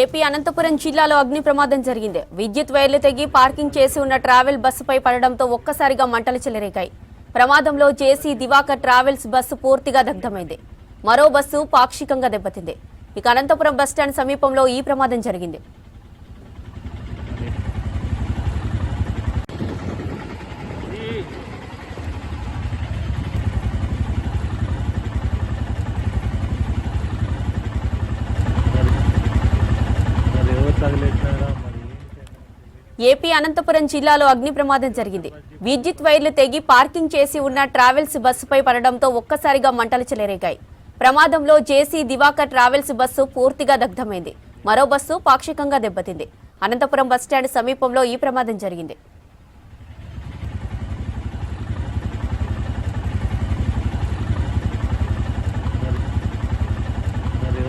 AP Anantapuram జిల్లాలో అగ్ని ప్రమాదం జరిగింది. విద్యుత్ వైర్లు తెగి పార్కింగ్ చేసి ఉన్న ట్రావెల్ బస్సుపై పడడంతో ఒక్కసారిగా మంటలు చెలరేగాయి. ప్రమాదంలో జేసీ దివాకర్ ట్రావెల్స్ బస్సు పూర్తిగా దగ్ధమైంది. మరో బస్సు పాక్షికంగా దెబ్బతింది. ఇక అనంతపురం బస్టాండ్ సమీపంలో ఈ ప్రమాదం జరిగింది మరి ఎవరు తగిలేసినారా మరి ఏపీ అనంతపురం జిల్లాలో అగ్ని ప్రమాదం జరిగింది. విద్యుత్ వైర్లు తెగి పార్కింగ్ చేసి ఉన్న ట్రావెల్స్ బస్సుపై పడడంతో ఒక్కసారిగా మంటలు చెలరేగాయి. ప్రమాదంలో జేసీ దివాకర్ ట్రావెల్స్ బస్సు పూర్తిగా దగ్ధమైంది. మరో బస్సు పాక్షికంగా దెబ్బతింది. అనంతపురం బస్టాండ్ సమీపంలో ఈ ప్రమాదం జరిగింది. మరి